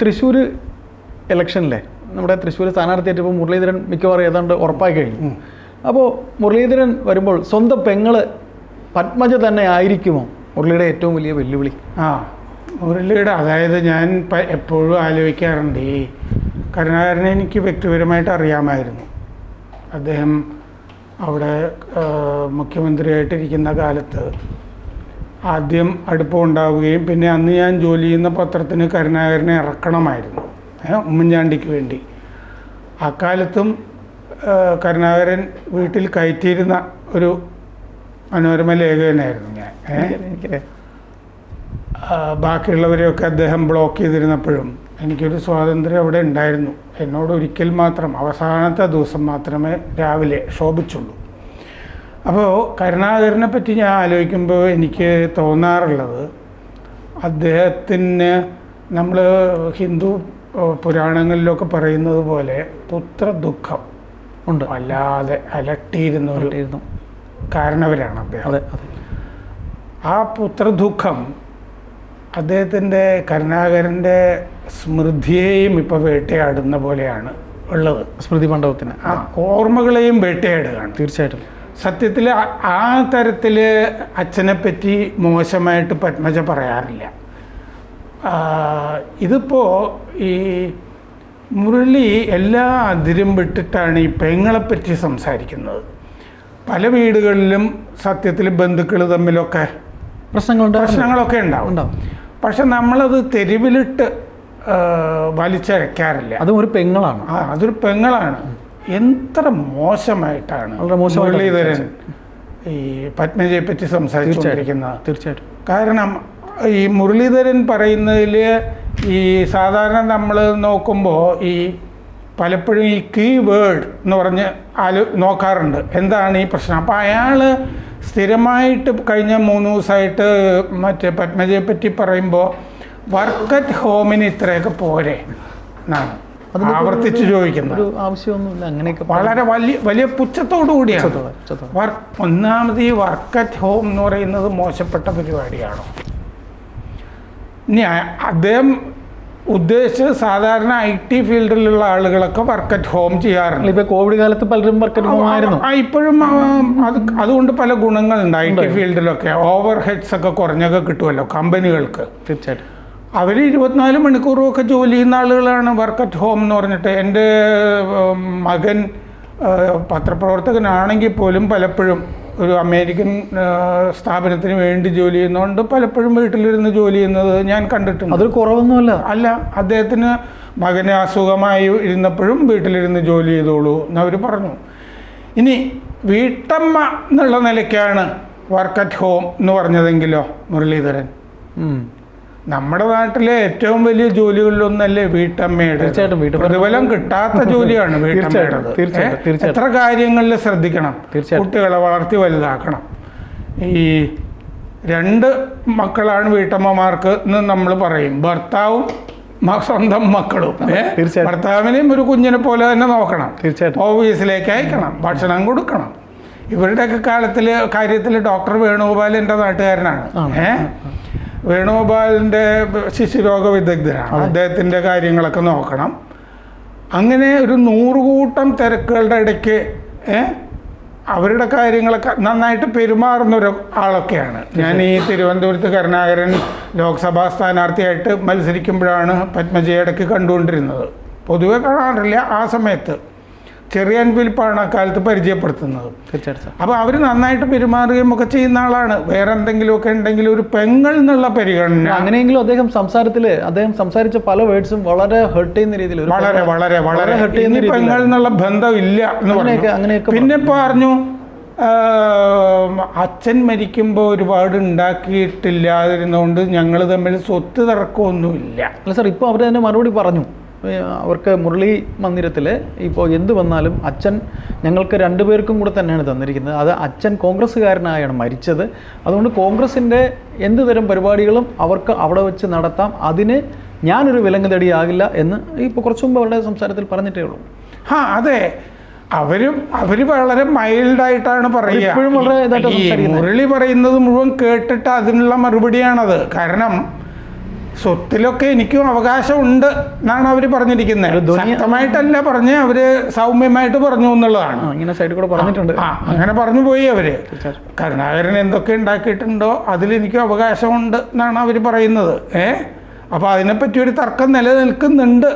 തൃശ്ശൂർ ഇലക്ഷനിലെ നമ്മുടെ തൃശ്ശൂർ സ്ഥാനാർത്ഥിയായിട്ട് ഇപ്പോൾ മുരളീധരൻ മിക്കവാറും ഏതാണ്ട് ഉറപ്പായി കഴിഞ്ഞു. അപ്പോൾ മുരളീധരൻ വരുമ്പോൾ സ്വന്തം പെങ്ങൾ പത്മജ തന്നെ ആയിരിക്കുമോ? മുരളിയുടെ ഏറ്റവും വലിയ വെല്ലുവിളി. ആ മുരളിയുടെ അതായത് ഞാൻ എപ്പോഴും ആലോചിക്കാറുണ്ട് ഈ കരുണാകരനെ എനിക്ക് വ്യക്തിപരമായിട്ട് അറിയാമായിരുന്നു. അദ്ദേഹം അവിടെ മുഖ്യമന്ത്രിയായിട്ടിരിക്കുന്ന കാലത്ത് ആദ്യം അടുപ്പം ഉണ്ടാവുകയും പിന്നെ അന്ന് ഞാൻ ജോലി ചെയ്യുന്ന പത്രത്തിന് കരുണാകരനെ ഇറക്കണമായിരുന്നു. ഉമ്മൻചാണ്ടിക്ക് വേണ്ടി. അക്കാലത്തും കരുണാകരൻ വീട്ടിൽ കയറ്റിയിരുന്ന ഒരു മനോരമ ലേഖകനായിരുന്നു ഞാൻ. ബാക്കിയുള്ളവരെയൊക്കെ അദ്ദേഹം ബ്ലോക്ക് ചെയ്തിരുന്നപ്പോഴും എനിക്കൊരു സ്വാതന്ത്ര്യം അവിടെ ഉണ്ടായിരുന്നു. എന്നോട് ഒരിക്കൽ മാത്രം അവസാനത്തെ ദിവസം മാത്രമേ രാവിലെ ശോഭിച്ചുള്ളൂ. അപ്പോൾ കരുണാകരനെ പറ്റി ഞാൻ ആലോചിക്കുമ്പോൾ എനിക്ക് തോന്നാറുള്ളത് അദ്ദേഹത്തിന് നമ്മൾ ഹിന്ദു പുരാണങ്ങളിലൊക്കെ പറയുന്നത് പോലെ പുത്ര ദുഃഖം ഉണ്ട് അല്ലാതെ അലട്ടിയിരുന്ന. കാരണവരാണ് അദ്ദേഹം. അതെ അതെ. ആ പുത്രദുഃഖം അദ്ദേഹത്തിന്റെ കരുണാകരന്റെ സ്മൃതിയെയും ഇപ്പോൾ വേട്ടയാടുന്ന പോലെയാണ് ഉള്ളത്. സ്മൃതി മണ്ഡപത്തിന്. ആ ഓർമ്മകളെയും വേട്ടയാടുകയാണ്. തീർച്ചയായിട്ടും. സത്യത്തിൽ ആ- തരത്തിൽ അച്ഛനെ പറ്റി മോശമായിട്ട് പത്മജ പറയാറില്ല. ഇതിപ്പോൾ ഈ മുരളി എല്ലാ അതിരും വിട്ടിട്ടാണ് ഈ പെങ്ങളെപ്പറ്റി സംസാരിക്കുന്നത്. പല വീടുകളിലും സത്യത്തിൽ ബന്ധുക്കൾ തമ്മിലൊക്കെ പ്രശ്നങ്ങളുണ്ട് പ്രശ്നങ്ങളൊക്കെ ഉണ്ടാവും. പക്ഷെ നമ്മളത് തെരുവിലിട്ട് ആ, വലിച്ചഴക്കാറില്ല. അതും ഒരു പെങ്ങളാണ്. ആ അതൊരു പെങ്ങളാണ്. എത്ര മോശമായിട്ടാണ് മുരളീധരൻ ഈ പത്മജയെ പറ്റി സംസാരിച്ചുകൊണ്ടിരിക്കുന്നത്. തീർച്ചയായിട്ടും കാരണം ഈ മുരളീധരൻ പറയുന്നതിൽ ഈ സാധാരണ നമ്മൾ നോക്കുമ്പോൾ ഈ പലപ്പോഴും ഈ കീ വേർഡ് എന്ന് പറഞ്ഞ് ആലോ നോക്കാറുണ്ട്. എന്താണ് ഈ പ്രശ്നം? അപ്പോൾ അയാൾ സ്ഥിരമായിട്ട് കഴിഞ്ഞ മൂന്ന് ദിവസമായിട്ട് മറ്റേ പത്മജയെ പറ്റി പറയുമ്പോൾ വർക്ക് അറ്റ് ഹോമിന് ഇത്രയൊക്കെ പോരെ എന്നാണ്. ആവർത്തിച്ച് ചോദിക്കുന്നത് ഒരു ആവശ്യമൊന്നുമില്ല. അങ്ങനെയൊക്കെ വളരെ വലിയ വലിയ പുച്ഛത്തോടു കൂടിയാണ്. ഒന്നാമത് ഈ വർക്ക് അറ്റ് ഹോം എന്ന് പറയുന്നത് മോശപ്പെട്ട പരിപാടിയാണോ? ഇനി അദ്ദേഹം ഉദ്ദേശിച്ചത് സാധാരണ ഐ ടി ഫീൽഡിലുള്ള ആളുകളൊക്കെ വർക്ക് അറ്റ് ഹോം ചെയ്യാറുണ്ട്. ഇപ്പൊ കോവിഡ് കാലത്ത് പലരും വർക്ക് അറ്റ് ഹോം ആയിരുന്നു. ഇപ്പോഴും അത് അതുകൊണ്ട് പല ഗുണങ്ങളുണ്ട്. ഐ ടി ഫീൽഡിലൊക്കെ. ഓവർ ഹെഡ്സ് ഒക്കെ കുറഞ്ഞൊക്കെ കിട്ടുമല്ലോ കമ്പനികൾക്ക്. തീർച്ചയായിട്ടും. അവർ ഇരുപത്തിനാല് മണിക്കൂറും ഒക്കെ ജോലി ചെയ്യുന്ന ആളുകളാണ് വർക്ക് അറ്റ് ഹോം എന്ന് പറഞ്ഞിട്ട്. എന്റെ മകൻ പത്രപ്രവർത്തകനാണെങ്കിൽ പോലും പലപ്പോഴും ഒരു അമേരിക്കൻ സ്ഥാപനത്തിന് വേണ്ടി ജോലി ചെയ്യുന്നതുകൊണ്ട് പലപ്പോഴും വീട്ടിലിരുന്ന് ജോലി ചെയ്യുന്നത് ഞാൻ കണ്ടിട്ടുണ്ട്. അതൊരു കുറവൊന്നുമല്ല. അല്ല അദ്ദേഹത്തിന് മകന് അസുഖമായി ഇരുന്നപ്പോഴും വീട്ടിലിരുന്ന് ജോലി ചെയ്തോളൂ എന്നവർ പറഞ്ഞു. ഇനി വീട്ടമ്മ എന്നുള്ള നിലയ്ക്കാണ് വർക്ക് അറ്റ് ഹോം എന്ന് പറഞ്ഞതെങ്കിലോ മുരളീധരൻ. നമ്മുടെ നാട്ടിലെ ഏറ്റവും വലിയ ജോലികളിലൊന്നല്ലേ വീട്ടമ്മയുടെ തീർച്ചയായിട്ടും പ്രതിഫലം കിട്ടാത്ത ജോലിയാണ് വീട്ടമ്മയുടെ. തീർച്ചയായിട്ടും. എത്ര കാര്യങ്ങളിൽ ശ്രദ്ധിക്കണം. കുട്ടികളെ വളർത്തി വലുതാക്കണം. ഈ രണ്ട് മക്കളാണ് വീട്ടമ്മമാർക്ക് എന്ന് നമ്മൾ പറയും. ഭർത്താവും സ്വന്തം മക്കളും. ഭർത്താവിനെയും ഒരു കുഞ്ഞിനെ പോലെ തന്നെ നോക്കണം. തീർച്ചയായിട്ടും. ഓഫീസിലേക്ക് അയക്കണം. ഭക്ഷണം കൊടുക്കണം. ഇവരുടെയൊക്കെ കാലത്തിൽ കാര്യത്തിൽ ഡോക്ടർ വേണുഗോപാൽ എന്റെ നാട്ടുകാരനാണ്. ആണ്. വേണുഗോപാലിന്റെ ശിശുരോഗ വിദഗ്ധനാണ് അദ്ദേഹത്തിന്റെ കാര്യങ്ങളൊക്കെ നോക്കണം. അങ്ങനെ ഒരു നൂറുകൂട്ടം തിരക്കുകളുടെ ഇടയ്ക്ക് അവരുടെ കാര്യങ്ങളൊക്കെ നന്നായിട്ട് പെരുമാറുന്ന ഒരു ആളൊക്കെയാണ്. ഞാൻ ഈ തിരുവനന്തപുരത്ത് കരുണാകരൻ ലോക്സഭാ സ്ഥാനാർത്ഥിയായിട്ട് മത്സരിക്കുമ്പോഴാണ് പത്മജയടക്ക് കണ്ടുകൊണ്ടിരുന്നത്. പൊതുവെ കാണാറില്ല ആ സമയത്ത്. ചെറിയാൻ അൻഫിലിപ്പാണ് അക്കാലത്ത് പരിചയപ്പെടുത്തുന്നത്. തീർച്ചയായിട്ടും. അപ്പോൾ അവർ നന്നായിട്ട് പെരുമാറുകയും ഒക്കെ ചെയ്യുന്ന ആളാണ്. വേറെ എന്തെങ്കിലുമൊക്കെ ഉണ്ടെങ്കിൽ ഒരു പെങ്ങൾ എന്നുള്ള പരിഗണന. അങ്ങനെയെങ്കിലും അദ്ദേഹം സംസാരത്തിൽ അദ്ദേഹം സംസാരിച്ച പല വേർഡ്സും വളരെ ഹെർട്ട് ചെയ്യുന്ന രീതിയിൽ വളരെ വളരെ വളരെ ഹെർട്ട് ചെയ്യുന്ന പെങ്ങൾ എന്നുള്ള ബന്ധം ഇല്ല എന്ന് പറഞ്ഞു. അങ്ങനെയൊക്കെ പിന്നെ പറഞ്ഞു. അച്ഛൻ മരിക്കുമ്പോൾ ഒരുപാട് ഉണ്ടാക്കിയിട്ടില്ലാതിരുന്നതുകൊണ്ട് ഞങ്ങൾ തമ്മിൽ സ്വത്ത് തർക്കമൊന്നുമില്ല. അല്ല സാർ ഇപ്പോൾ അവർ തന്നെ മറുപടി പറഞ്ഞു. അവർക്ക് മുരളി മന്ദിരത്തിൽ ഇപ്പോൾ എന്ത് വന്നാലും അച്ഛൻ ഞങ്ങൾക്ക് രണ്ടുപേർക്കും കൂടെ തന്നെയാണ് തന്നിരിക്കുന്നത്. അത് അച്ഛൻ കോൺഗ്രസ്സുകാരനായാണ് മരിച്ചത്. അതുകൊണ്ട് കോൺഗ്രസിന്റെ എന്ത് തരം പരിപാടികളും അവർക്ക് അവിടെ വെച്ച് നടത്താം. അതിന് ഞാനൊരു വിലങ്ങുതടിയാകില്ല എന്ന് ഇപ്പോൾ കുറച്ചു മുമ്പ് അവരുടെ സംസാരത്തിൽ പറഞ്ഞിട്ടേ ഉള്ളൂ. ആ അതെ. അവരും അവർ വളരെ മൈൽഡായിട്ടാണ് പറയുക. മുരളി പറയുന്നത് മുഴുവൻ കേട്ടിട്ട് അതിനുള്ള മറുപടിയാണത്. കാരണം സ്വത്തിലൊക്കെ എനിക്കും അവകാശമുണ്ട് എന്നാണ് അവർ പറഞ്ഞിരിക്കുന്നത്. ശക്തമായിട്ടല്ല പറഞ്ഞ് അവർ സൗമ്യമായിട്ട് പറഞ്ഞു എന്നുള്ളതാണ്. ഇങ്ങനെ സൈഡിൽ കൂടെ പറഞ്ഞിട്ടുണ്ട്. ആ അങ്ങനെ പറഞ്ഞു പോയി അവർ. കരുണാകരൻ എന്തൊക്കെ ഉണ്ടാക്കിയിട്ടുണ്ടോ അതിൽ എനിക്ക് അവകാശമുണ്ട് എന്നാണ് അവർ പറയുന്നത്. ഏ? അപ്പോൾ അതിനെപ്പറ്റി ഒരു തർക്കം നിലനിൽക്കുന്നുണ്ട്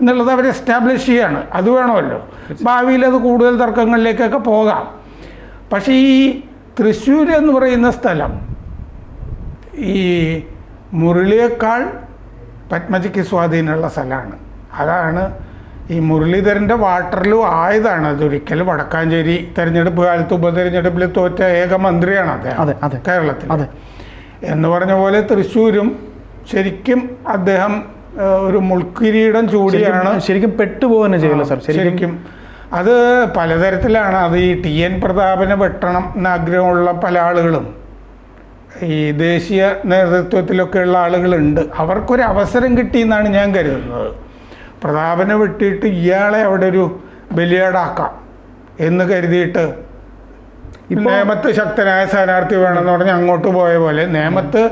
എന്നുള്ളത് അവർ എസ്റ്റാബ്ലിഷ് ചെയ്യാണ്. അത് വേണമല്ലോ. ഭാവിയിൽ അത് കൂടുതൽ തർക്കങ്ങളിലേക്കൊക്കെ പോകാം. പക്ഷേ ഈ തൃശ്ശൂർ എന്ന് പറയുന്ന സ്ഥലം ഈ മുരളിയേക്കാൾ പത്മജിക്ക് സ്വാധീനമുള്ള സ്ഥലമാണ്. അതാണ് ഈ മുരളീധരന്റെ വാട്ടറിലൂ ആയതാണ്. അതൊരിക്കൽ വടക്കാഞ്ചേരി തെരഞ്ഞെടുപ്പ് കാലത്ത് ഉപതെരഞ്ഞെടുപ്പിൽ തോറ്റ ഏക മന്ത്രിയാണ് അദ്ദേഹം. അതെ. കേരളത്തിൽ അതെ. എന്ന് പറഞ്ഞ പോലെ തൃശ്ശൂരും ശരിക്കും അദ്ദേഹം ഒരു മുൾക്കിരീടം ചൂടിയാണ്. ശരിക്കും- പെട്ടുപോകുന്ന ചെയ്യില്ല സാർ. ശരിക്കും അത് പലതരത്തിലാണ്. അത് ഈ ടി എൻ പ്രതാപനെ വെട്ടണം എന്നാഗ്രഹമുള്ള പല ആളുകളും. ഈ ദേശീയ നേതൃത്വത്തിലൊക്കെയുള്ള ആളുകളുണ്ട്. അവർക്കൊരു അവസരം കിട്ടിയെന്നാണ് ഞാൻ കരുതുന്നത്. പ്രതാപനെ വിട്ടിട്ട് ഇയാളെ അവിടെ ഒരു ബലിയാടാക്കാം എന്ന് കരുതിയിട്ട് നേമത്ത് ശക്തനായ സ്ഥാനാർത്ഥി വേണമെന്ന് പറഞ്ഞ് അങ്ങോട്ട് പോയ പോലെ നേമത്ത്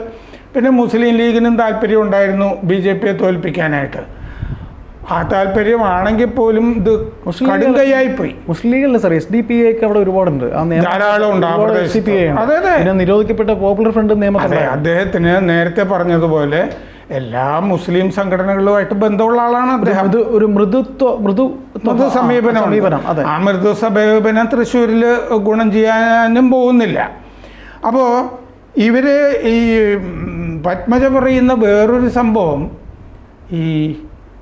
പിന്നെ മുസ്ലിം ലീഗിനും താല്പര്യം ഉണ്ടായിരുന്നു ബി ജെ പിയെ തോൽപ്പിക്കാനായിട്ട്. ആ താല്പര്യമാണെങ്കിൽ പോലും ഇത് കടും കൈയായി പോയി മുസ്ലിം ലീഗല്ല സാർ എസ് ഡി പി ഒക്കെ അവിടെ ഒരുപാടുണ്ട്. ധാരാളം ഉണ്ട്. പിന്നെ നിരോധിക്കപ്പെട്ട പോപ്പുലർ ഫ്രണ്ട് അതെ അദ്ദേഹത്തിന് നേരത്തെ പറഞ്ഞതുപോലെ എല്ലാ മുസ്ലിം സംഘടനകളുമായിട്ട് ബന്ധമുള്ള ആളാണ് അദ്ദേഹം. ഇത് ഒരു മൃദുത്വ മൃദു മൃദു സമീപനം സമീപനം അതെ. ആ മൃദു സമീപനം തൃശ്ശൂരിൽ ഗുണം ചെയ്യാനും പോകുന്നില്ല. അപ്പോൾ ഇവർ ഈ പത്മജ പറയുന്ന വേറൊരു സംഭവം ഈ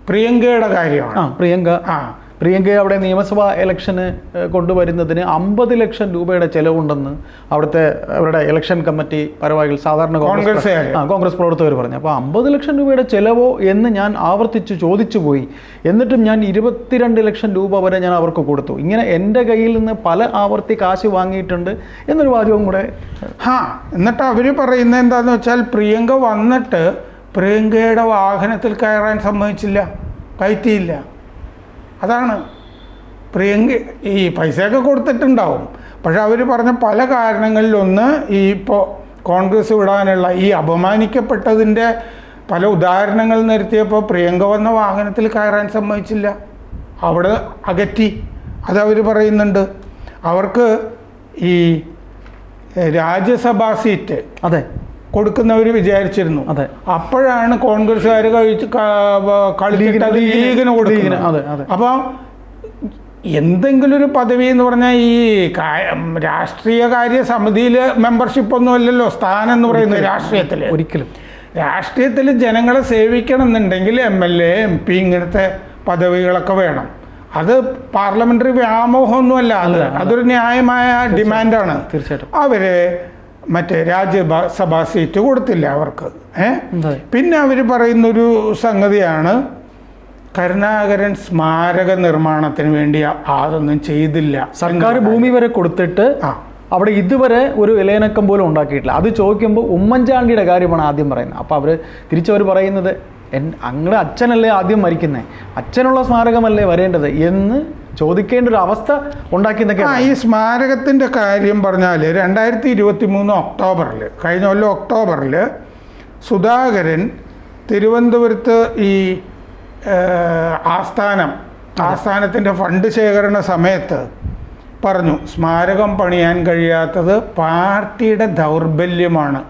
പ്രിയങ്കയുടെ കാര്യമാണ്. ആ പ്രിയങ്ക. ആ. പ്രിയങ്ക അവിടെ നിയമസഭാ ഇലക്ഷന് കൊണ്ടുവരുന്നതിന് അമ്പത് ലക്ഷം രൂപയുടെ ചെലവുണ്ടെന്ന് അവിടുത്തെ അവരുടെ ഇലക്ഷൻ കമ്മിറ്റി പരവാഹികൾ സാധാരണ കോൺഗ്രസ് ആ കോൺഗ്രസ് പ്രവർത്തകർ പറഞ്ഞു. അപ്പോൾ അമ്പത് ലക്ഷം രൂപയുടെ ചെലവോ എന്ന് ഞാൻ ആവർത്തിച്ച് ചോദിച്ചു പോയി. എന്നിട്ടും ഞാൻ ഇരുപത്തിരണ്ട് ലക്ഷം രൂപ വരെ ഞാൻ അവർക്ക് കൊടുത്തു. ഇങ്ങനെ എന്റെ കയ്യിൽ നിന്ന് പല ആവർത്തി കാശ് വാങ്ങിയിട്ടുണ്ട് എന്നൊരു വാചകവും കൂടെ ഹാ എന്നിട്ട് അവർ പറയുന്നത് എന്താണെന്ന് വെച്ചാൽ പ്രിയങ്ക വന്നിട്ട് പ്രിയങ്കയുടെ വാഹനത്തിൽ കയറാൻ സമ്മതിച്ചില്ല. കയറ്റിയില്ല. അതാണ്. പ്രിയങ്ക ഈ പൈസയൊക്കെ കൊടുത്തിട്ടുണ്ടാവും. പക്ഷെ അവർ പറഞ്ഞ പല കാരണങ്ങളിലൊന്ന് ഈ ഇപ്പോൾ കോൺഗ്രസ് വിടാനുള്ള ഈ അപമാനിക്കപ്പെട്ടതിന്റെ പല ഉദാഹരണങ്ങൾ നിരത്തിയപ്പോൾ പ്രിയങ്ക വന്ന വാഹനത്തിൽ കയറാൻ സമ്മതിച്ചില്ല. അവിടെ അകറ്റി. അതവർ പറയുന്നുണ്ട്. അവർക്ക് ഈ രാജ്യസഭാ സീറ്റ് അതെ. കൊടുക്കുന്നവർ വിചാരിച്ചിരുന്നു. അതെ. അപ്പോഴാണ് കോൺഗ്രസ്സുകാർ കഴിച്ച് കളിക്കുന്നത് ലീഗിന് കൊടുക്കുന്നത്. അപ്പോൾ എന്തെങ്കിലും ഒരു പദവി എന്ന് പറഞ്ഞാൽ ഈ രാഷ്ട്രീയ കാര്യ സമിതിയിൽ മെമ്പർഷിപ്പ് ഒന്നും അല്ലല്ലോ സ്ഥാനം എന്ന് പറയുന്നത് രാഷ്ട്രീയത്തിൽ ഒരിക്കലും. രാഷ്ട്രീയത്തിൽ ജനങ്ങളെ സേവിക്കണം എന്നുണ്ടെങ്കിൽ M L A M P ഇങ്ങനത്തെ പദവികളൊക്കെ വേണം. അത് പാർലമെന്ററി വ്യാമോഹമൊന്നുമല്ല. അത് അതൊരു ന്യായമായ ഡിമാൻഡാണ്. തീർച്ചയായിട്ടും. അവർ മറ്റേ രാജ്യസഭാ സീറ്റ് കൊടുത്തില്ല അവർക്ക്. ഏ? പിന്നെ അവർ പറയുന്നൊരു സംഗതിയാണ് കരുണാകരൻ സ്മാരക നിർമ്മാണത്തിന് വേണ്ടി അതൊന്നും ചെയ്തില്ല സർക്കാർ ഭൂമി വരെ കൊടുത്തിട്ട് ആ. അവിടെ ഇതുവരെ ഒരു ഇലയനക്കം പോലും ഉണ്ടാക്കിയിട്ടില്ല. അത് ചോദിക്കുമ്പോൾ ഉമ്മൻചാണ്ടിയുടെ കാര്യമാണ് ആദ്യം പറയുന്നത്. അപ്പോൾ അവർ തിരിച്ചവർ പറയുന്നത് എൻ അങ്ങടെ അച്ഛനല്ലേ ആദ്യം മരിക്കുന്നത് അച്ഛനുള്ള സ്മാരകമല്ലേ വരേണ്ടത് എന്ന് ചോദിക്കേണ്ട ഒരു അവസ്ഥ ഉണ്ടാക്കിയെന്നൊക്കെ ആ ഈ സ്മാരകത്തിന്റെ കാര്യം പറഞ്ഞാൽ രണ്ടായിരത്തി ഇരുപത്തി മൂന്ന് ഒക്ടോബറിൽ കഴിഞ്ഞ കൊല്ലം ഒക്ടോബറിൽ സുധാകരൻ തിരുവനന്തപുരത്ത് ഈ ആസ്ഥാനം ആസ്ഥാനത്തിന്റെ ഫണ്ട് ശേഖരണ സമയത്ത് പറഞ്ഞു സ്മാരകം പണിയാൻ കഴിയാത്തത് പാർട്ടിയുടെ ദൗർബല്യമാണ്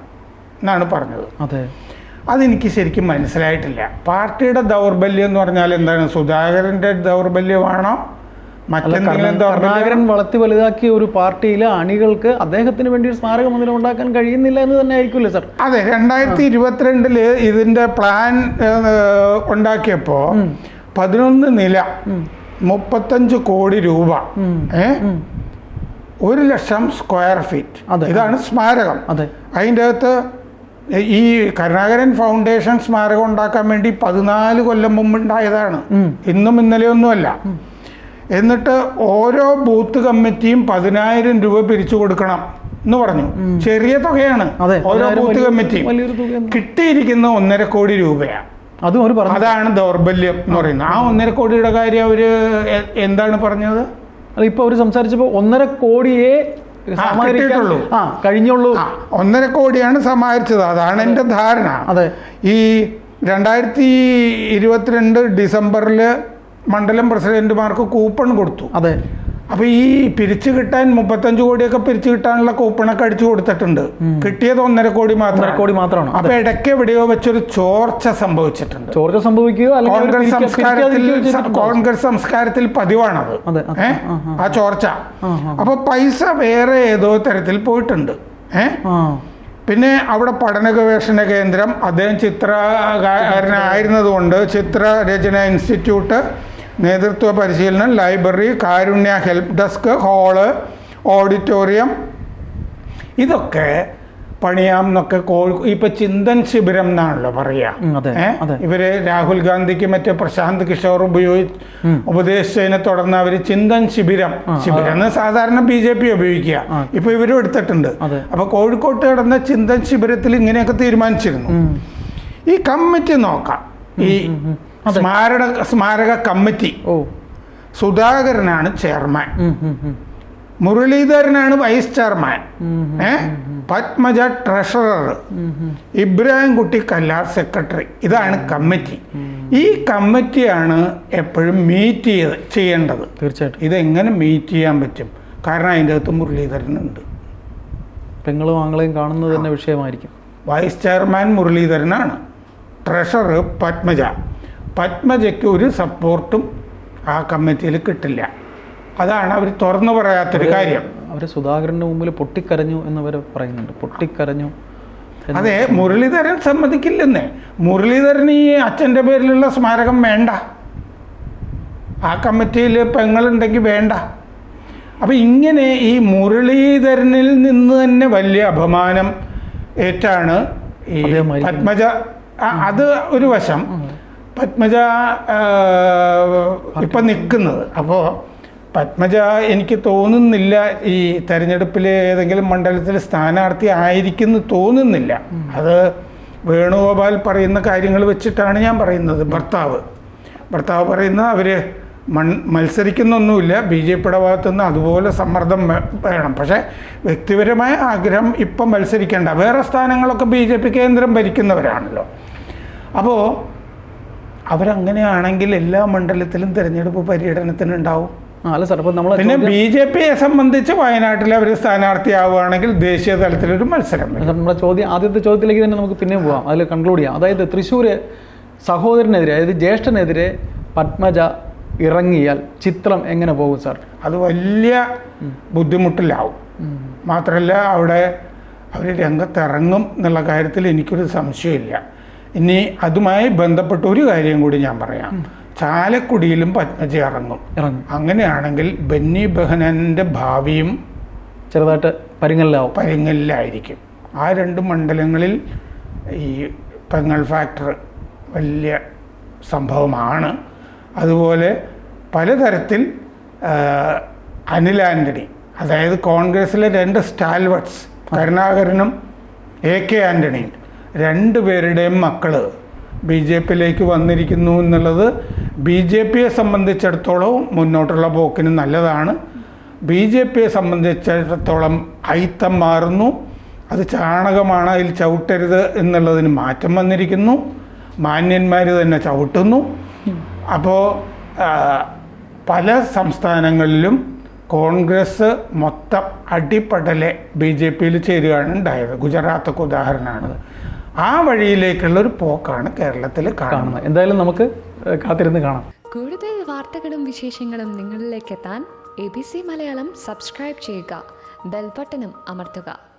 എന്നാണ് പറഞ്ഞത്. അതെ. അതെനിക്ക് ശരിക്കും മനസ്സിലായിട്ടില്ല. പാർട്ടിയുടെ ദൗർബല്യം എന്ന് പറഞ്ഞാൽ എന്താണ്? സുധാകരന്റെ ദൗർബല്യമാണോ? കരുണാകരൻ വളർത്തി വലുതാക്കിയ ഒരു പാർട്ടിയിലെ അണികൾക്ക് അദ്ദേഹത്തിന് വേണ്ടി ഒരു സ്മാരക മന്ദിരം ഉണ്ടാക്കാൻ കഴിയുന്നില്ല എന്ന് തന്നെ ആയിരിക്കുമല്ലേ സാർ. അതെ രണ്ടായിരത്തി ഇരുപത്തിരണ്ടിൽ ഇതിന്റെ പ്ലാൻ ഉണ്ടാക്കിയപ്പോ പതിനൊന്ന് നില മുപ്പത്തഞ്ച് കോടി രൂപ ഒരു ലക്ഷം സ്ക്വയർ ഫീറ്റ്. ഇതാണ് സ്മാരകം. അതെ. അതിന്റെ അകത്ത് ഈ കരുണാകരൻ ഫൗണ്ടേഷൻ സ്മാരകം ഉണ്ടാക്കാൻ വേണ്ടി പതിനാല് കൊല്ലം മുമ്പ് ഉണ്ടായതാണ് ഇന്നും ഇന്നലെയൊന്നുമല്ല. എന്നിട്ട് ഓരോ ബൂത്ത് കമ്മിറ്റിയും പതിനായിരം രൂപ പിരിച്ചു കൊടുക്കണം എന്ന് പറഞ്ഞു. ചെറിയ തുകയാണ്. ഓരോ ബൂത്ത് കമ്മിറ്റിയും. കിട്ടിയിരിക്കുന്ന ഒന്നര കോടി രൂപയാണ് അതും അവർ പറഞ്ഞു. അതാണ് ദൗർബല്യം എന്ന് പറയുന്നത്. ആ ഒന്നര കോടിയുടെ കാര്യം അവർ എന്താണ് പറഞ്ഞത്? അല്ല ഇപ്പൊ അവർ സംസാരിച്ചപ്പോൾ ഒന്നര കോടിയെ കിട്ടിയിട്ടുള്ളൂ. ആ കഴിഞ്ഞുള്ളൂ. ഒന്നര കോടിയാണ് സമാഹരിച്ചത്. അതാണ് എന്റെ ധാരണ. അതെ. ഈ രണ്ടായിരത്തി ഇരുപത്തിരണ്ട് ഡിസംബറിൽ മണ്ഡലം പ്രസിഡന്റുമാർക്ക് കൂപ്പൺ കൊടുത്തു. അതെ. അപ്പോൾ ഈ പിരിച്ചു കിട്ടാൻ മുപ്പത്തഞ്ച് കോടിയൊക്കെ പിരിച്ചു കിട്ടാനുള്ള കൂപ്പണൊക്കെ അടിച്ചു കൊടുത്തിട്ടുണ്ട്. കിട്ടിയത് ഒന്നര കോടി മാത്രം കോടി മാത്രമാണ്. അപ്പൊ ഇടയ്ക്ക് എവിടെയോ വെച്ചൊരു ചോർച്ച സംഭവിച്ചിട്ടുണ്ട്. ചോർച്ച സംഭവിക്കുക കോൺഗ്രസ് സംസ്കാരത്തിൽ കോൺഗ്രസ് സംസ്കാരത്തിൽ പതിവാണത്. അതെ, അതെ. ആ, ചോർച്ച. അപ്പൊ പൈസ വേറെ ഏതോ തരത്തിൽ പോയിട്ടുണ്ട്. ഏ? പിന്നെ അവിടെ പഠന ഗവേഷണ കേന്ദ്രം അദ്ദേഹം ചിത്രകാരനായിരുന്നതുകൊണ്ട് ചിത്രരചന ഇൻസ്റ്റിറ്റ്യൂട്ട് നേതൃത്വ പരിശീലനം ലൈബ്രറി കാരുണ്യ ഹെൽപ്പ് ഡെസ്ക് ഹാൾ ഓഡിറ്റോറിയം. ഇതൊക്കെ പണിയാം എന്നൊക്കെ കോഴി ഇപ്പൊ ചിന്തൻ ശിബിരം എന്നാണല്ലോ പറയാ. അതെ, ഇവർ രാഹുൽ ഗാന്ധിക്ക് മറ്റേ പ്രശാന്ത് കിഷോർ ഉപയോഗിച്ച്. ഉപദേശിച്ചതിനെ തുടർന്ന് അവർ ചിന്തൻ ശിബിരം ശിബിരം എന്ന് സാധാരണ ബി ജെ പി ഉപയോഗിക്കുക. ഇപ്പൊ ഇവരും എടുത്തിട്ടുണ്ട്. അപ്പൊ കോഴിക്കോട്ട് നടന്ന ചിന്തൻ ശിബിരത്തിൽ ഇങ്ങനെയൊക്കെ തീരുമാനിച്ചിരുന്നു. ഈ കമ്മിറ്റി നോക്കാം. ഈ. സ്മാരക സ്മാരക കമ്മിറ്റി. ഓ. സുധാകരനാണ് ചെയർമാൻ. മുരളീധരനാണ് വൈസ് ചെയർമാൻ. ഏ? പത്മജ ട്രഷറർ. ഇബ്രാഹിം കുട്ടി കല്ലാർ സെക്രട്ടറി. ഇതാണ് കമ്മിറ്റി. ഈ കമ്മിറ്റിയാണ് എപ്പോഴും മീറ്റ് ചെയ്ത് ചെയ്യേണ്ടത്. തീർച്ചയായിട്ടും. ഇതെങ്ങനെ മീറ്റ് ചെയ്യാൻ പറ്റും? കാരണം അതിന്റെ അകത്ത് മുരളീധരനുണ്ട്. പെങ്ങളും ആങ്ങളെയും കാണുന്നത് തന്നെ വിഷയമായിരിക്കും. വൈസ് ചെയർമാൻ മുരളീധരനാണ്. ട്രഷറർ പത്മജ. പത്മജയ്ക്ക് ഒരു സപ്പോർട്ടും ആ കമ്മിറ്റിയിൽ കിട്ടില്ല. അതാണ് അവർ തുറന്നു പറയാത്തൊരു കാര്യം. അവർ സുധാകരന്റെ മുമ്പിൽ പൊട്ടിക്കരഞ്ഞു എന്നവര് പറയുന്നുണ്ട്. പൊട്ടിക്കരഞ്ഞു അതെ മുരളീധരൻ സമ്മതിക്കില്ലെന്നേ. മുരളീധരൻ ഈ അച്ഛന്റെ പേരിലുള്ള സ്മാരകം വേണ്ട. ആ കമ്മിറ്റിയിൽ പെങ്ങളുണ്ടെങ്കിൽ വേണ്ട. അപ്പം ഇങ്ങനെ ഈ മുരളീധരനിൽ നിന്ന് തന്നെ വലിയ അപമാനം ഏറ്റാണ് ഈ പത്മജ. അത് ഒരു വശം. പത്മജ ഇപ്പം നിൽക്കുന്നത്. അപ്പോൾ പത്മജ എനിക്ക് തോന്നുന്നില്ല ഈ തെരഞ്ഞെടുപ്പിൽ ഏതെങ്കിലും മണ്ഡലത്തിൽ സ്ഥാനാർത്ഥി ആയിരിക്കുന്നു തോന്നുന്നില്ല. അത് വേണുഗോപാൽ പറയുന്ന കാര്യങ്ങൾ വെച്ചിട്ടാണ് ഞാൻ പറയുന്നത് ഭർത്താവ്. ഭർത്താവ് പറയുന്നത് അവർ മൺ മത്സരിക്കുന്നൊന്നുമില്ല ബി ജെ പിയുടെ ഭാഗത്തുനിന്ന് അതുപോലെ സമ്മർദ്ദം വേണം. പക്ഷേ വ്യക്തിപരമായ ആഗ്രഹം ഇപ്പം മത്സരിക്കേണ്ട. വേറെ സ്ഥാനങ്ങളൊക്കെ ബി ജെ പി കേന്ദ്രം ഭരിക്കുന്നവരാണല്ലോ. അപ്പോൾ അവരങ്ങനെയാണെങ്കിൽ എല്ലാ മണ്ഡലത്തിലും തിരഞ്ഞെടുപ്പ് പര്യടനത്തിനുണ്ടാവും. ഉണ്ടാവും അല്ല സാർ അപ്പോൾ നമ്മൾ പിന്നെ ബി ജെ പിയെ സംബന്ധിച്ച് വയനാട്ടിൽ അവർ സ്ഥാനാർത്ഥിയാവുകയാണെങ്കിൽ ദേശീയ തലത്തിലൊരു മത്സരം. നമ്മുടെ ചോദ്യം ആദ്യത്തെ ചോദ്യത്തിലേക്ക് തന്നെ നമുക്ക് പിന്നെയും പോകാം അതിൽ കൺക്ലൂഡ് ചെയ്യാം. അതായത് തൃശ്ശൂർ സഹോദരനെതിരെ അതായത് ജ്യേഷ്ഠനെതിരെ പത്മജ ഇറങ്ങിയാൽ ചിത്രം എങ്ങനെ പോകും സാർ? അത് വലിയ ബുദ്ധിമുട്ടിലാവും. മാത്രമല്ല അവിടെ അവർ രംഗത്തിറങ്ങും എന്നുള്ള കാര്യത്തിൽ എനിക്കൊരു സംശയമില്ല. ഇനി അതുമായി ബന്ധപ്പെട്ട ഒരു കാര്യം കൂടി ഞാൻ പറയാം. ചാലക്കുടിയിലും പത്മജ ഇറങ്ങും. ഇറങ്ങും. അങ്ങനെയാണെങ്കിൽ ബെന്നി ബഹനന്റെ ഭാവിയും ചെറുതായിട്ട് പരിങ്ങലിലാവും. പരിങ്ങലിലായിരിക്കും. ആ രണ്ട് മണ്ഡലങ്ങളിൽ ഈ പെങ്ങൽ ഫാക്ടർ വലിയ സംഭവമാണ്. അതുപോലെ പലതരത്തിൽ അനിൽ ആന്റണി അതായത് കോൺഗ്രസിലെ രണ്ട് സ്റ്റാൽവട്സ് കരുണാകരനും എ കെ ആന്റണിയും രണ്ടുപേരുടെയും മക്കൾ ബി ജെ പിയിലേക്ക് വന്നിരിക്കുന്നു എന്നുള്ളത് ബി ജെ പിയെ സംബന്ധിച്ചിടത്തോളം മുന്നോട്ടുള്ള പോക്കിന് നല്ലതാണ്. ബി ജെ പിയെ സംബന്ധിച്ചിടത്തോളം അയിത്തം മാറുന്നു. അത് ചാണകമാണ് അതിൽ ചവിട്ടരുത് എന്നുള്ളതിന് മാറ്റം വന്നിരിക്കുന്നു. മാന്യന്മാർ തന്നെ ചവിട്ടുന്നു. അപ്പോൾ പല സംസ്ഥാനങ്ങളിലും കോൺഗ്രസ് മൊത്തം അടിപ്പടലെ ബി ജെ പിയിൽ ചേരുകയാണ് ഉണ്ടായത്. ഗുജറാത്തൊക്കെ ഉദാഹരണമാണ്. ആ വഴിയിലേക്കുള്ള ഒരു പോക്കാണ് കേരളത്തിൽ കാണുന്നത്. എന്തായാലും നമുക്ക് കാത്തിരുന്ന് കാണാം. കൂടുതൽ വാർത്തകളും വിശേഷങ്ങളും നിങ്ങളിലേക്ക് എത്താൻ A B C Malayalam subscribe ചെയ്യുക. ബെൽബട്ടനും അമർത്തുക.